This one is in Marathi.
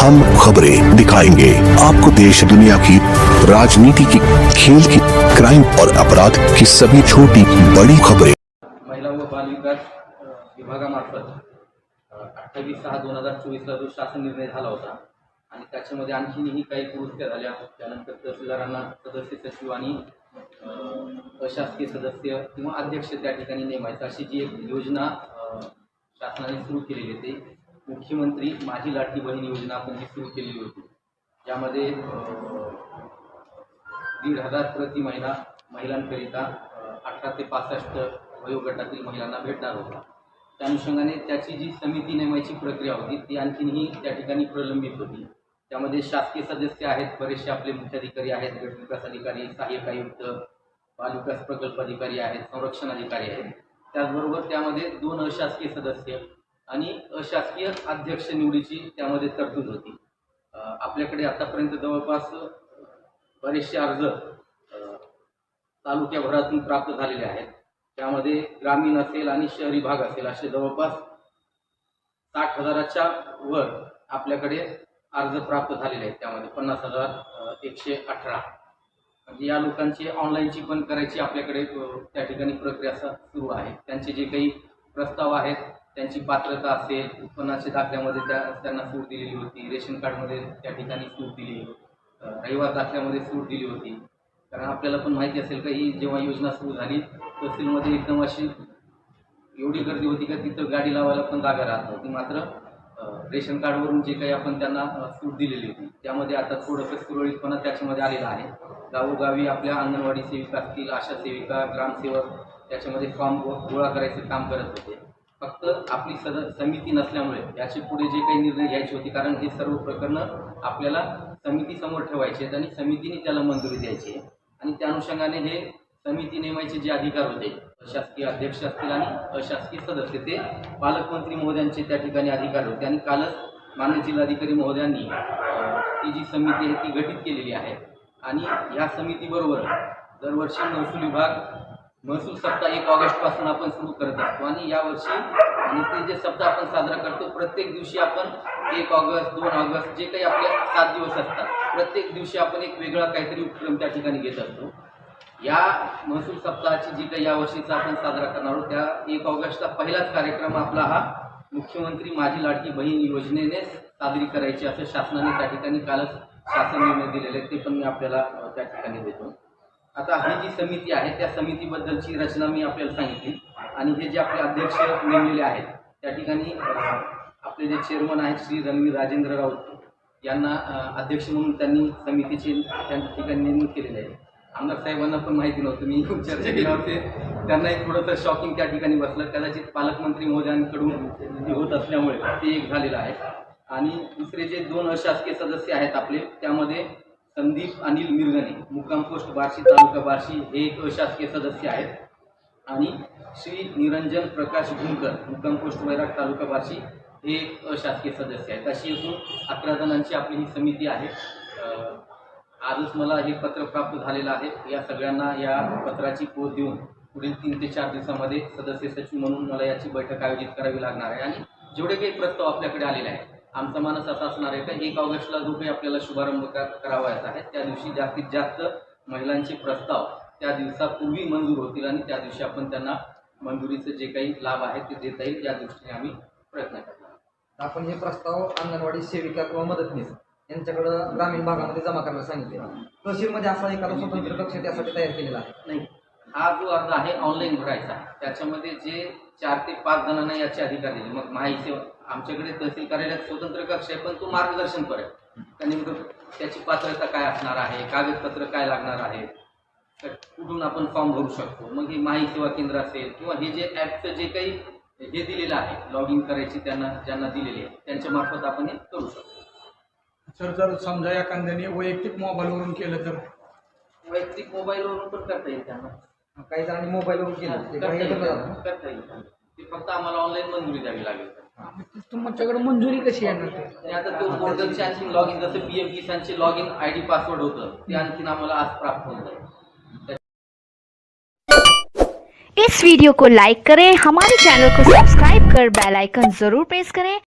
हम खबरें दिखाएँगे। आपको देश दुनिया की राजनीति की खेल की क्राइम और अपराध की सभी छोटी बड़ी खबरें। महिला व बालविकास अ, विभागामार्फत अठ्ठावीस सहा दोन हज़ार चोवीसला जो शासन निर्णय झाला होता आणि त्याच्यामध्ये आणखीनही काही दुरुस्त्या झाल्या त्यानंतर तहसीलदारांना सदस्य सचिव आणि अशासकीय सदस्य किंवा अध्यक्ष त्या ठिकाणी नेमायचं. अशी जी एक योजना शासनाने सुरू केलेली आहे ते मुख्यमंत्री माझी लाडकी बहीण योजना आपण जी सुरू केलेली होती. यामध्ये दीड हजार प्रति महिना महिलांकरिता अठरा ते पासष्ट वयोगटातील महिलांना भेटणार होता. त्या अनुषंगाने त्याची जी समिती नेमायची प्रक्रिया होती ती आणखीनही त्या ठिकाणी प्रलंबित होती. त्यामध्ये शासकीय सदस्य आहेत बरेचसे आपले मुख्याधिकारी आहेत गटविकास अधिकारी सहाय्यक आयुक्त बालविकास प्रकल्प अधिकारी आहेत संरक्षण अधिकारी आहेत. त्याचबरोबर त्यामध्ये दोन अशासकीय सदस्य आणि अशासकीय अध्यक्ष निवडीची त्यामध्ये तरतूद होती. आपल्याकडे आतापर्यंत जवळपास बरेचसे अर्ज तालुक्याभरातून प्राप्त झालेले आहेत. त्यामध्ये ग्रामीण असेल आणि शहरी भाग असेल असे जवळपास साठ हजाराच्या वर आपल्याकडे अर्ज प्राप्त झालेले आहेत त्यामध्ये. पन्नास हजार एकशे अठरा. म्हणजे या लोकांची ऑनलाईनची पण करायची आपल्याकडे त्या ठिकाणी प्रक्रिया सुरू आहे. त्यांचे जे काही प्रस्ताव आहेत त्यांची पात्रता असेल उत्पन्नाच्या दाखल्यामध्ये त्या त्यांना सूट दिलेली होती रेशन कार्डमध्ये त्या ठिकाणी सूट दिली रविवार दाखल्यामध्ये सूट दिली होती. कारण आपल्याला पण माहिती असेल का ही जेव्हा योजना सुरू झाली तहसीलमध्ये एकदम अशी एवढी गर्दी होती का तिथं गाडी लावायला पण जागा राहत नव्हती. मात्र रेशन कार्डवरून जे काही आपण त्यांना सूट दिलेली होती त्यामध्ये आता थोडंसं सुरळीतपणा त्याच्यामध्ये आलेला आहे. गावोगावी आपल्या अंगणवाडी सेविका असतील आशा सेविका ग्रामसेवक त्याच्यामध्ये फॉर्म गोळा करायचे काम करत होते. फक्त आपली सद समिती नसल्यामुळे याचे पुढे जे काही निर्णय घ्यायचे होते कारण हे सर्व प्रकरणं आपल्याला समितीसमोर ठेवायचे आहेत आणि समितीने त्याला मंजुरी द्यायची आहे. आणि त्या अनुषंगाने हे समिती नेमायचे जे अधिकार होते शासकीय अध्यक्ष असतील आणि अशासकीय सदस्य ते पालकमंत्री महोदयांचे त्या ठिकाणी अधिकार होते. आणि कालच माननीय जिल्हाधिकारी महोदयांनी ती जी समिती आहे ती गठीत केलेली आहे. आणि या समितीबरोबर दरवर्षी महसूल विभाग महसूल सप्ताह एक ऑगस्टपासून आपण सुरू करत असतो. आणि यावर्षी आणि ते जे सप्ताह आपण साजरा करतो प्रत्येक दिवशी आपण एक ऑगस्ट दोन ऑगस्ट जे काही आपले सात दिवस असतात प्रत्येक दिवशी आपण एक वेगळा काहीतरी उपक्रम त्या ठिकाणी घेत असतो. या महसूल सप्ताहाची जी काही यावर्षीचा आपण साजरा करणार आहोत त्या एक ऑगस्टचा पहिलाच कार्यक्रम आपला हा मुख्यमंत्री माझी लाडकी बहीण योजनेने साजरी करायची असं शासनाने त्या ठिकाणी कालच शासन निर्णय दिलेले आहेत ते पण मी आपल्याला त्या ठिकाणी देतो. आता ही जी समिती आहे त्या समितीबद्दलची रचना मी आपल्याला सांगितली. आणि हे जे आपले अध्यक्ष नेमलेले आहेत त्या ठिकाणी आपले जे चेअरमन आहेत श्री रणवीर राजेंद्र राऊत यांना अध्यक्ष म्हणून त्यांनी समितीची त्या ठिकाणी नेमणूक केलेली आहे. आमदार साहेबांना पण माहिती नव्हतं मी खूप चर्चा केली होते. त्यांनाही थोडंसं शॉकिंग त्या ठिकाणी बसलं. कदाचित पालकमंत्री महोदयांकडून हे होत असल्यामुळे ते एक झालेलं आहे. आणि दुसरे जे दोन अशासकीय सदस्य आहेत आपले त्यामध्ये संदीप अनिल मिरगणे मुक्काम पोस्ट बार्शी तालुका बार्शी हे एक अशासकीय सदस्य आहेत. आणि श्री निरंजन प्रकाश भुमकर मुक्काम पोस्ट वैराग तालुका बार्शी हे एक अशासकीय सदस्य आहेत. अशी एकूण अकरा जणांची आपली ही समिती आहे. आजच मला हे पत्र प्राप्त झालेलं आहे. या सगळ्यांना या पत्राची पोच देऊन पुढील तीन ते चार दिवसामध्ये सदस्य सचिव म्हणून मला याची बैठक आयोजित करावी लागणार आहे. आणि जेवढे काही प्रस्ताव आपल्याकडे आलेले आहेत आमचा मानस असा असणार आहे का एक ऑगस्टला जो काही आपल्याला शुभारंभ करावायचा आहे त्या दिवशी जास्तीत जास्त महिलांचे प्रस्ताव त्या दिवसापूर्वी मंजूर होतील आणि त्या दिवशी आपण त्यांना मंजुरीचे जे काही लाभ आहेत ते देता येईल या दृष्टीने आम्ही प्रयत्न करणार आपण हे प्रस्ताव अंगणवाडी सेविका किंवा मदतनीस यांच्याकडं ग्रामीण भागामध्ये जमा करायला सांगितले. तहसीलमध्ये असा एखादा स्वतंत्र कक्ष त्यासाठी तयार केलेला आहे. नाही हा जो अर्ज आहे ऑनलाईन भरायचा आहे. त्याच्यामध्ये जे चार ते पाच जणांना याचे अधिकार दिले. मग माहिती आमच्याकडे तहसील कार्यालयात स्वतंत्र कक्ष आहे पण तो मार्गदर्शन करेल का नेमकं त्याची पात्रता काय असणार आहे? कागदपत्र काय लागणार आहे? तर कुठून आपण फॉर्म भरू शकतो? मग हे माही सेवा केंद्र असेल किंवा हे जे ॲपचं जे काही हे दिलेलं आहे लॉग इन करायची त्यांना ज्यांना दिलेली आहे त्यांच्या मार्फत आपण हे करू शकतो. सर जर समजा एखाद्याने वैयक्तिक मोबाईलवरून केलं तर? वैयक्तिक मोबाईलवरून पण करता येईल त्यांना. काही जणांनी मोबाईलवरून केलं ते फक्त आम्हाला ऑनलाईन मंजुरी द्यावी लागेल. तुमच्याकडे मंजुरी कशी येणार आता तो लॉग इन जसं P M किसानचे log in I D password होतं ते आणखीन आम्हाला आज प्राप्त होत. इस वीडियो को लाइक करें हमारे चैनल को सब्सक्राइब कर बेल आइकन जरूर प्रेस करें।